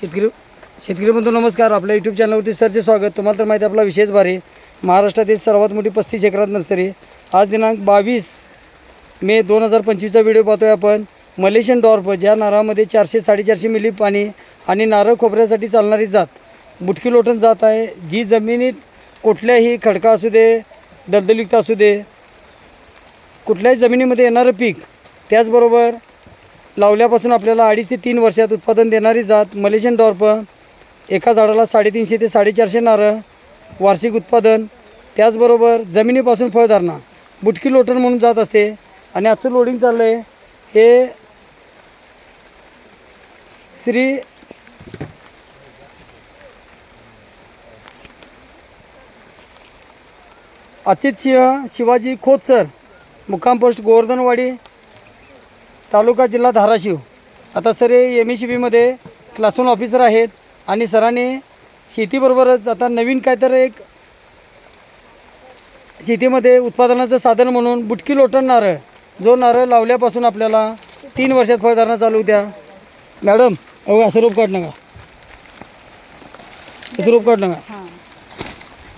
शेतकरी शेतकरी बंधू नमस्कार. आपल्या यूट्यूब चॅनलवरती सरचे स्वागत. तुम्हाला तर माहिती आहे आपला विशेष भारी. महाराष्ट्रातील सर्वात मोठी पस्तीस एकरात नर्सरी. आज दिनांक बावीस मे दोन हजार पंचवीसचा व्हिडिओ पाहतोय आपण. मलेशियन डॉर्फ ज्या नारळामध्ये चारशे साडेचारशे मिली पाणी आणि नारळ खोबऱ्यासाठी चालणारी जात बुटकी लोटन जात आहे. जी जमिनीत कुठल्याही खडका असू दे दलदलयुक्त असू दे कुठल्याही जमिनीमध्ये येणारं पीक त्याचबरोबर लावल्यापासून आपल्याला अडीच ते तीन वर्षात उत्पादन देणारी जात मलेशियन डॉर्प एका झाडाला साडेतीनशे ते साडेचारशे नारळ वार्षिक उत्पादन त्याचबरोबर जमिनीपासून फळधारणा बुटकी लोटण म्हणून जात असते. आणि आजचं लोडिंग चाललं आहे हे श्री अचित सिंह शिवाजी खोत सर मुक्काम पोस्ट गोवर्धनवाडी तालुका जिल्हा धाराशिव. आता सर हे एम एस सी बीमध्ये क्लास वन ऑफिसर आहेत आणि सरांनी शेतीबरोबरच आता नवीन काय तर एक शेतीमध्ये उत्पादनाचं साधन म्हणून बुटकी लोटण नारळ जो नारळ लावल्यापासून आपल्याला तीन वर्षात फळधारणा चालू द्या मॅडम अहो असं रोप काढ नका. असं रोप काढ नका.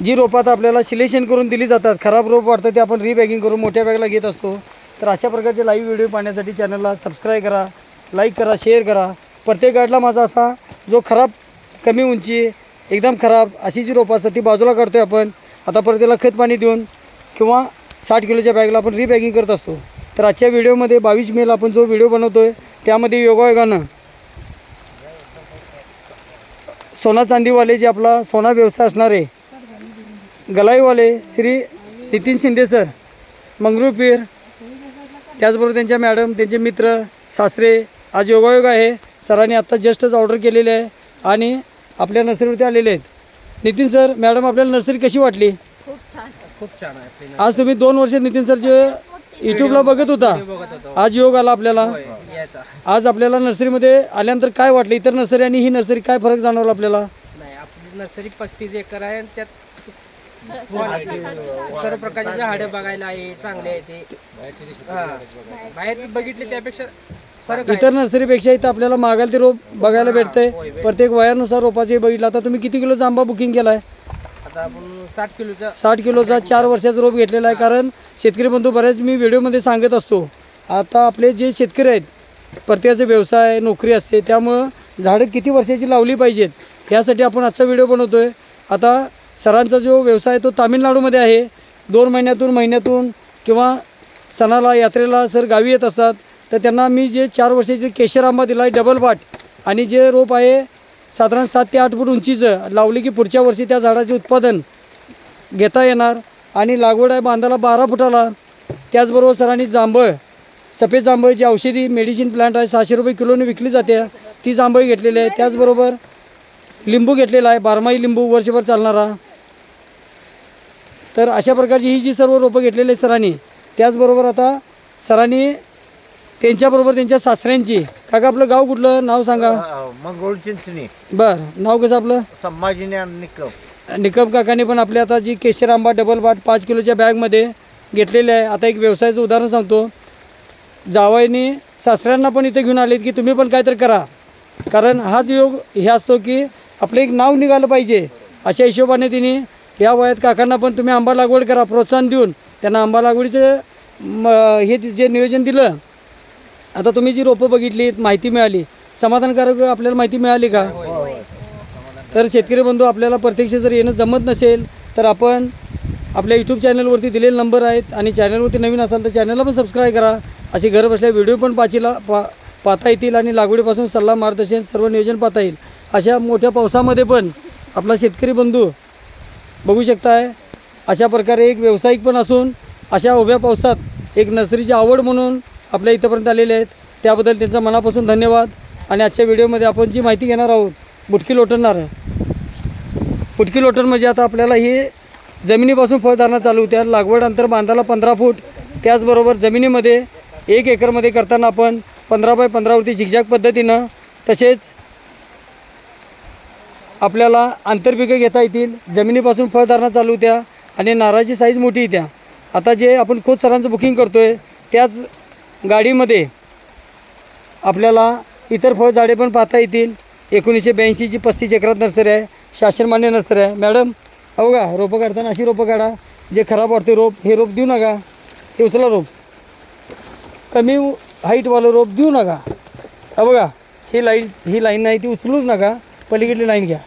जी रोपात आपल्याला सिलेक्शन करून दिली जातात खराब रोप वाटतं ते आपण रिबॅगिंग करून मोठ्या बॅगला घेत असतो. तर अशा प्रकारचे लाईव्ह व्हिडिओ पाहण्यासाठी चॅनलला सबस्क्राईब करा लाईक करा शेअर करा. प्रत्येक गाडला माझा असा जो खराब कमी उंची एकदम खराब अशी जी रोपं असतात ती बाजूला करतो आहे आपण. आता परत त्याला खत पाणी देऊन किंवा साठ किलोच्या बॅगला आपण रिबॅगिंग करत असतो. तर आजच्या व्हिडिओमध्ये बावीस मेला आपण जो व्हिडिओ बनवतो आहे त्यामध्ये योगायोगानं सोना चांदीवाले जे आपला सोना व्यवसाय असणारे गलाईवाले श्री नितीन शिंदे सर मंगरूपीर त्याचबरोबर त्यांच्या मॅडम त्यांचे मित्र सासरे आज योगायोग आहे. सरांनी आत्ता जस्टच ऑर्डर केलेले आहे आणि आपल्या नर्सरीवरती आलेले आहेत. नितीन सर मॅडम आपल्याला नर्सरी कशी वाटली? खूप छान. खूप छान आहे. आज तुम्ही दोन वर्ष नितीन सरचे यूट्यूबला बघत होता. बघत होतो. आज योग आला आपल्याला. आज आपल्याला नर्सरीमध्ये आल्यानंतर काय वाटलं? इतर नर्सरी आणि ही नर्सरी काय फरक जाणवला आपल्याला? नाही आपली नर्सरी पस्तीस एकर आहे आणि त्यात सर्व प्रकारचे झाडे बघायला आहे चांगले आहे ते. हा. बाहेर बघितले त्यापेक्षा फरक आहे. इतर नर्सरीपेक्षा इथं आपल्याला मागायला ते रोप बघायला भेटतंय. प्रत्येक वयानुसार रोपाचे बघितलं. आता तुम्ही किती आंबा बुकिंग केला आहे आता आपण साठ किलोचा साठ किलोचा चार वर्षाचा रोप घेतलेला आहे. कारण शेतकरी बंधू बऱ्याच मी व्हिडिओमध्ये सांगत असतो. आता आपले जे शेतकरी आहेत प्रत्येकाचे व्यवसाय नोकरी असते. त्यामुळं झाडं किती वर्षाची लावली पाहिजेत? यासाठी आपण आजचा व्हिडिओ बनवतो आहे आता सरांचा जो व्यवसाय तो तामिळनाडूमध्ये आहे. दोन महिन्यातून महिन्यातून किंवा सणाला यात्रेला सर गावी येत असतात. तर त्यांना मी जे चार वर्षाचे केशर आंबा दिला आहे डबल बाट आणि जे रोप आहे साधारण सात ते आठ फूट उंचीचं लावली की पुढच्या वर्षी त्या झाडाचे उत्पादन घेता येणार. आणि लागवड आहे बांधाला बारा फुटाला. त्याचबरोबर सरांनी जांभळ सफेद जांभळ जी औषधी मेडिसिन प्लांट आहे सहाशे रुपये किलोने विकली जाते. ती जांभळ घेतलेली आहे. त्याचबरोबर लिंबू घेतलेला आहे बारमाही लिंबू वर्षभर चालणारा. तर अशा प्रकारची ही जी सर्व रोपं घेतलेली आहेत सरांनी त्याचबरोबर आता सरांनी त्यांच्याबरोबर त्यांच्या सासऱ्यांची काका आपलं गाव कुठलं? नाव सांगा. मंगळ चिंचणी. बरं नाव कसं आपलं? संभाजीने निकम. निकम काकांनी पण आपल्या आता जी केशर आंबा डबल बाट पाच किलोच्या बॅगमध्ये घेतलेले आहे. आता एक व्यवसायाचं उदाहरण सांगतो. जावयानी सासऱ्यांना पण इथे घेऊन आलेत की तुम्ही पण काहीतरी करा. कारण हाच योग हे असतो की आपलं एक नाव निघालं पाहिजे. अशा हिशोबाने तिने या वयात काकांना पण तुम्ही आंबा लागवड करा प्रोत्साहन देऊन. त्यांना आंबा लागवडीचं म, हे जे नियोजन दिलं आता तुम्ही जी रोपं बघितली माहिती मिळाली. समाधानकारक आपल्याला माहिती मिळाली का? तर शेतकरी बंधू आपल्याला प्रत्यक्ष जर येणं जमत नसेल तर आपण आपल्या यूट्यूब चॅनलवरती दिलेले नंबर आहेत आणि चॅनलवरती नवीन असाल तर चॅनलला पण सबस्क्राईब करा. अशी घर बसल्या व्हिडिओ पण पाचीला पा पाहता येतील आणि लागवडीपासून सल्ला मार्गदर्शन सर्व नियोजन पाहता येईल. अशा मोठ्या पावसामध्ये पण आपला शेतकरी बंधू बघू शकताय. अशा प्रकारे एक व्यावसायिक पण असून अशा उभ्या पावसात एक नर्सरीची आवड म्हणून आपल्या इथंपर्यंत आलेले आहेत. त्याबद्दल त्यांचा मनापासून धन्यवाद. आणि आजच्या व्हिडिओमध्ये आपण जी माहिती घेणार आहोत बुटकी लोटणार बुटकी लोटण म्हणजे आता आपल्याला हे जमिनीपासून फळधारणा चालू होत्या लागवड अंतर बांधाला पंधरा फूट. त्याचबरोबर जमिनीमध्ये एक एकरमध्ये करताना आपण पंधरा बाय पंधरावरती झिकझॅक पद्धतीनं तसेच आपल्याला आंतरपिकं घेता येतील जमिनीपासून फळधारणा चालू द्या आणि नारळाची साईज मोठी येत्या आता जे आपण खोत सरांचं बुकिंग करतो आहे त्याच गाडीमध्ये आपल्याला इतर फळझाडे पण पाहता येतील. एकोणीसशे ब्याऐंशीची पस्तीस एकरात नर्सरी आहे शासनमान्य नर्सरी आहे. मॅडम अहो का रोपं काढताना अशी रोपं काढा जे खराब वाटते रोप हे रोप देऊ नका. हे उचला रोप. कमी हाईटवालं रोप देऊ नका. हा बघा ही लाईन ही लाईन नाही ती उचलूच नका. पलीकडली लाईन घ्या.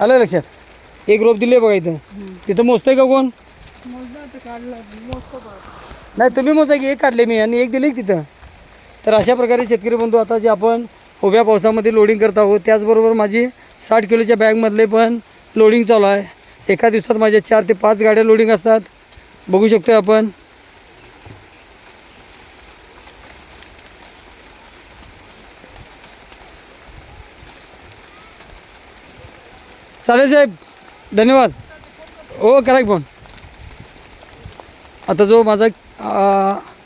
आलं लक्षात? एक रोप दिले बघा इथं. तिथं मोजतंय का कोण? नाही तुम्ही मोजा की एक काढले मी आणि एक दिले तिथं. तर अशा प्रकारे शेतकरी बंधू आता जे आपण उभ्या पावसामध्ये लोडिंग करत आहोत त्याचबरोबर माझी साठ किलोच्या बॅगमधले पण लोडिंग चालू आहे. एका दिवसात माझ्या चार ते पाच गाड्या लोडिंग असतात. बघू शकतो आपण. चालेल साहेब धन्यवाद. हो करा फोन आता जो माझा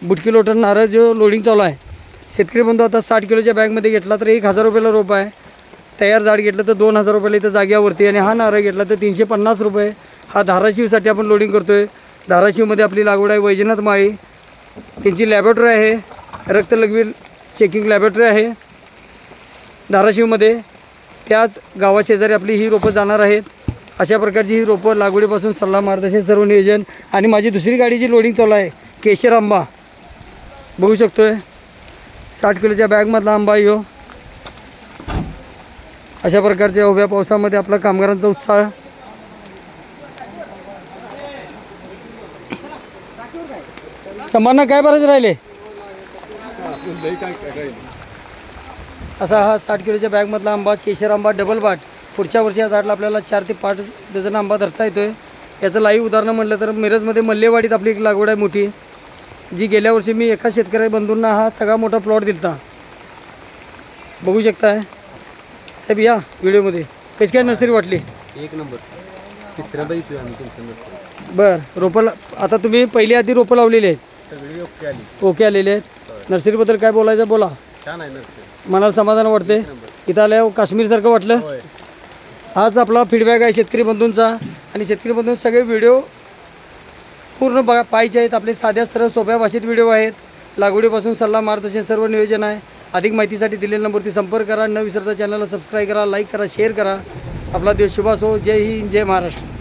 बुटकी लोटर नारळ जो लोडिंग चालू आहे शेतकरी बंधू आता साठ किलोच्या बॅगमध्ये घेतला तर एक हजार रुपयाला रोप आहे. तयार झाड घेतलं तर दोन हजार रुपयाला इथं जाग्यावरती आणि हा नारळ घेतला तर तीनशे पन्नास रुपये. हा धाराशिवसाठी आपण लोडिंग करतो आहे धाराशिवमध्ये आपली लागवड आहे वैजनाथ माळी. त्यांची लॅबोरेटरी आहे. रक्तलघवी चेकिंग लॅबॉरेटरी आहे. धाराशिवमध्ये त्याच गावाशेजारी आपली ही रोपं जाणार आहेत. अशा प्रकारची ही रोपं लागवडीपासून सल्ला मार्गदर्शन सर्व नियोजन आणि माझी दुसरी गाडीची लोडिंग चालू आहे केशर आंबा. बघू शकतो आहे साठ किलोच्या बॅगमधला आंबा यो. अशा प्रकारच्या उभ्या पावसामध्ये आपला कामगारांचा उत्साह. समांना काय बरंच राहिले? असा हा साठ किलोच्या बॅगमधला आंबा केशर आंबा डबल बाट पुढच्या वर्षी या झाडला आपल्याला चार ते पाच डझन आंबा धरता येतोय. याचं लाईव्ह उदाहरणं म्हटलं तर मिरजमध्ये मल्लेवाडीत आपली एक लागवड आहे मोठी जी गेल्या वर्षी मी एका शेतकरी बंधूंना हा सगळा मोठा प्लॉट दिलता. बघू शकताय साहेब या व्हिडिओमध्ये. कशी काय नर्सरी वाटली? एक नंबर. तिसऱ्यांदा येतोय आम्ही तुमच्या नर्सरी बरं. रोपं ला- आता तुम्ही पहिली आधी रोपं लावलेली आहेत. सगळी ओके आली. ओके आलेले आहेत. नर्सरीबद्दल काय बोलायचं बोला. छान आहे नर्सरी मनाला समाधान वाटते. इथं आल्यावर काश्मीरसारखं वाटलं. होय. हाच आपला फीडबॅक आहे शेतकरी बंधूंचा आणि शेतकरी बंधू सगळे व्हिडिओ पूर्ण बघा पाहिजे आहेत. आपले साध्या सरळ सोप्या भाषेत व्हिडिओ आहेत. लागवडीपासून सल्ला मार्गदर्शन सर्व नियोजन आहे. अधिक माहितीसाठी दिलेल्या नंबरवरती संपर्क करा. न विसरता चॅनलला सबस्क्राईब करा लाईक करा शेअर करा. आपला देश शुभास हो जय हिंद जय महाराष्ट्र.